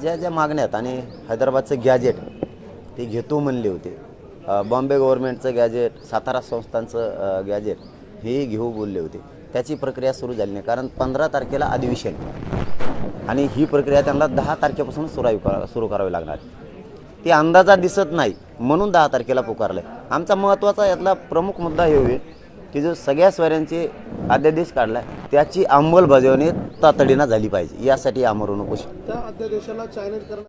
ज्या ज्या मागण्या आहेत आणि हैदराबादचं गॅजेट ते घेतो म्हणले होते. बॉम्बे गव्हर्नमेंटचं गॅजेट सातारा संस्थांचं गॅजेट हे घेऊ बोलले होते. त्याची प्रक्रिया सुरू झाली नाही कारण पंधरा तारखेला अधिवेशन. आणि ही प्रक्रिया त्यांना दहा तारखेपासून सुरू सुरू करावी लागणार. ती अंदाजा दिसत नाही म्हणून दहा तारखेला पुकारलं आहे आमचा महत्त्वाचा यातला प्रमुख मुद्दा हे होईल की जो सगळ्या स्वऱ्यांचे अध्यादेश काढला त्याची अंमलबजावणी तातडीनं झाली पाहिजे. यासाठी आमरण उपोषण त्या अध्यादेशाला चॅलेंज